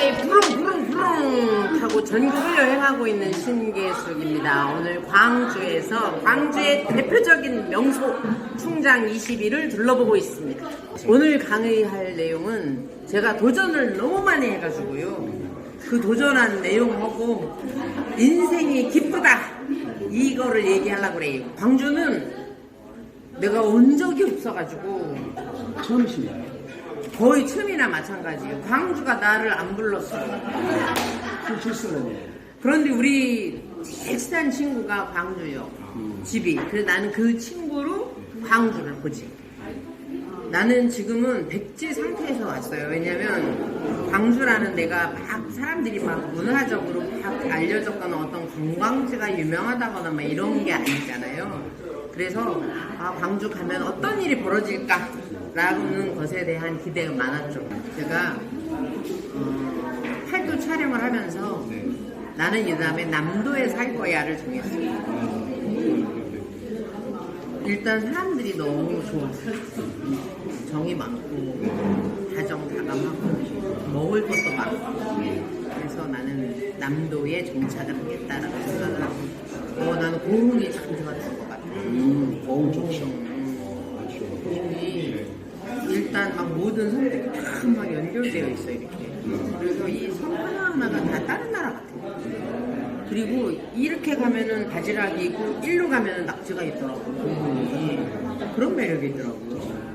부릉 부릉 부릉 하고 전국을 여행하고 있는 신계숙입니다. 오늘 광주에서 광주의 대표적인 명소 충장 21을 둘러보고 있습니다. 오늘 강의할 내용은 제가 도전을 너무 많이 해가지고요. 그 도전한 내용하고 인생이 기쁘다 이거를 얘기하려고 그래요. 광주는 내가 온 적이 없어가지고 처음이신가요? 거의 처음이나 마찬가지예요. 광주가 나를 안 불렀어. 그 실수는 그런데 우리 친한 친구가 광주요. 집이. 그래서 나는 그 친구로 광주를 보지. 나는 지금은 백지 상태에서 왔어요. 왜냐면 광주라는 데가 막 사람들이 막 문화적으로 막 알려졌거나 어떤 관광지가 유명하다거나 막 이런 게 아니잖아요. 그래서 아, 광주 가면 어떤 일이 벌어질까 라는 것에 대한 기대가 많았죠. 제가 어, 팔도 촬영을 하면서 나는 이 다음에 남도에 살 거야를 정했어요. 일단 사람들이 너무 좋아. 정이 많고 다정다감하고 먹을 것도 많고 그래서 나는 남도에 정착을 하겠다라고 생각을 하고 어, 나는 고흥이 참 좋았을 것 같아. 음, 어우 좋죠. 음, 아주. 고흥이 일단 막 모든 성들이 다막 연결되어 있어 이렇게. 그래서 이성 하나하나가 다 다른 나라 같아. 그리고 이렇게 가면은 바지락이 있고 일로 가면은 낙지가 있더라고 고흥이 그런 매력이 있더라고.